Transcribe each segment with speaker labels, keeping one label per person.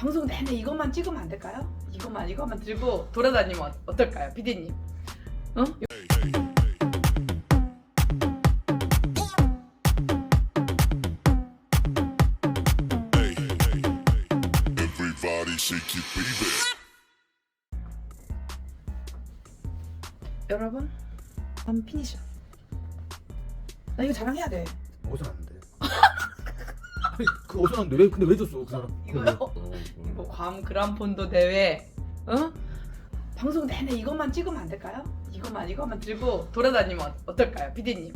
Speaker 1: 방송 내내 이것만 찍으면 안 될까요? 이것만 이것만 들고 돌아다니면 어- 어떨까요, 피디님? 어? 여러분, I'm 피니셔. 나 이거 자랑해야 돼.
Speaker 2: 어디서 났는데? 아니, 그 어디서 났는데 왜 근데 왜 줬어 그 사람?
Speaker 1: 이거요?
Speaker 2: 어,
Speaker 1: 이거 괌 그란폰도 대회, 어? 방송 내내 이것만 찍으면 안 될까요? 이것만 이것만 들고 돌아다니면 어- 어떨까요, 피디님?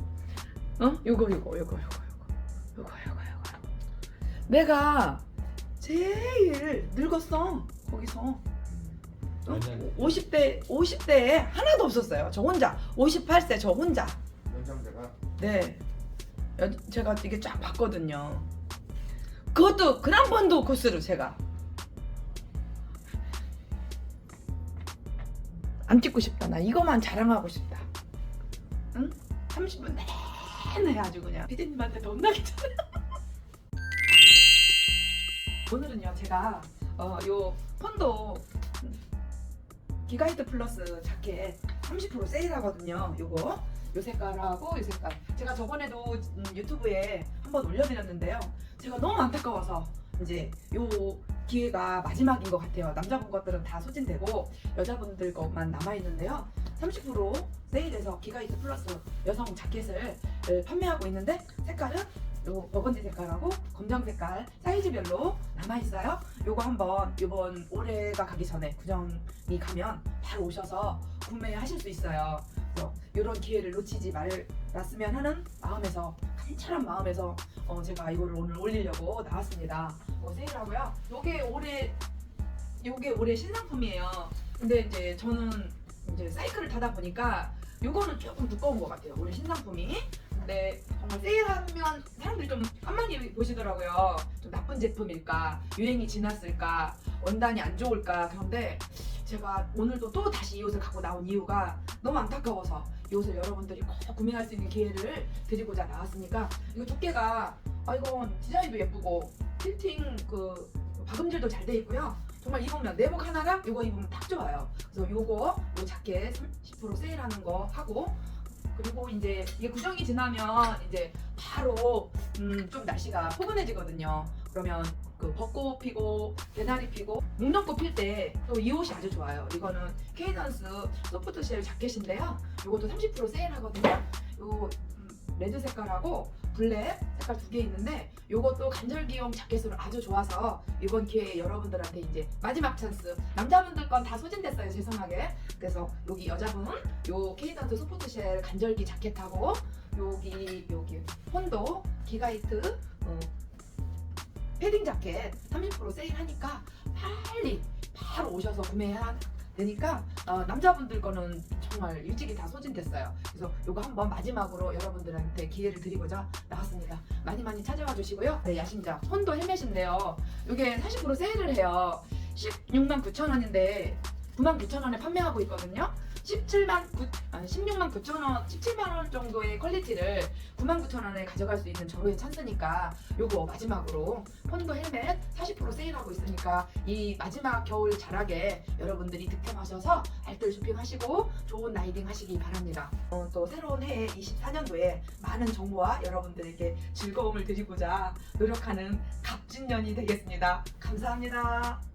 Speaker 1: 어? 요거 요거 요거 요거 요거 요거 요거 요거. 내가 제일 늙었어 거기서. 어?
Speaker 2: 몇 년?
Speaker 1: 50대 50대에 하나도 없었어요. 저 혼자 58세 저 혼자.
Speaker 2: 연장자가
Speaker 1: 네. 여- 제가 이게 쫙 봤거든요. 그것도 그란본도 코스로 제가 안 찍고 싶다. 나 이거만 자랑하고 싶다. 응? 30분 내내 아주 그냥 피디님한테 더 혼나겠잖아요. 오늘은요 제가 어, 요 폰도 기가히트 플러스 자켓 30% 세일하거든요. 요거 요 색깔하고 요 색깔. 제가 저번에도 음, 유튜브에 한번 올려드렸는데요. 제가 너무 안타까워서 이제 요 기회가 마지막인 것 같아요. 남자분 것들은 다 소진되고 여자분들 것만 남아 있는데요. 30% 세일해서 기가히트 플러스 여성 자켓을 을 판매하고 있는데 색깔은 요 버건디 색깔하고 검정 색깔 사이즈별로 남아 있어요. 요거 한번 요번 올해가 가기 전에 구정이 가면 바로 오셔서 구매하실 수 있어요. 그래서 이런 기회를 놓치지 말았으면 하는 마음에서 간절한 마음에서 어, 제가 이거를 오늘 올리려고 나왔습니다. 어, 세일하고요. 요게 올해 요게 올해 신상품이에요. 근데 이제 저는 이제 사이클을 타다 보니까 요거는 조금 두꺼운 것 같아요. 올해 신상품이. 근데 정말 세일하면 사람들이 좀 깜빡이 보시더라고요. 좀 나쁜 제품일까, 유행이 지났을까, 원단이 안 좋을까. 그런데 제가 오늘도 또 다시 이 옷을 갖고 나온 이유가 너무 안타까워서 이 옷을 여러분들이 꼭 구매할 수 있는 기회를 드리고자 나왔으니까 이거 두께가 아 이건 디자인도 예쁘고 필팅 그 박음질도 잘 돼 있고요. 정말 입으면 내복 하나랑 이거 입으면 딱 좋아요. 그래서 요거 요 자켓 10% 세일하는 거 하고 그리고 이제 이게 구정이 지나면 이제 바로 음, 좀 날씨가 포근해지거든요. 그러면 그 벚꽃 피고 개나리 피고 목련꽃 필때 또 이 옷이 아주 좋아요. 이거는 케이던스 소프트 쉘 자켓인데요. 이것도 30% 세일하거든요. 요 음, 레드 색깔하고 블랙 색깔 두 개 있는데 이것도 간절기용 자켓으로 아주 좋아서 이번 기회에 여러분들한테 이제 마지막 찬스 남자분들 건 다 소진됐어요 죄송하게 그래서 여기 여자분 요 케이던스 소프트쉘 간절기 자켓하고 여기 여기 혼도 기가이트 어, 패딩 자켓 30% 세일하니까 빨리 바로 오셔서 구매해야 되니까 어, 남자분들 거는 정말 일찍이 다 소진됐어요. 그래서 이거 한번 마지막으로 여러분들한테 기회를 드리고자 나왔습니다. 많이 많이 찾아와 주시고요. 네, 야심작 혼도 헬멧인데요. 이게 40% 세일을 해요. 16만 9천 원인데 9만 9천 원에 판매하고 있거든요. 17만 9, 아니 16만 9천 원, 17만 원 정도의 퀄리티를 9만 9천 원에 가져갈 수 있는 절호의 찬스니까 요거 마지막으로 폰도 헬멧 40% 세일하고 있으니까 이 마지막 겨울 자락에 여러분들이 득템하셔서 알뜰 쇼핑하시고 좋은 라이딩 하시기 바랍니다. 어, 또 새로운 해에 24년도에 많은 정보와 여러분들에게 즐거움을 드리고자 노력하는 갑진년이 되겠습니다. 감사합니다.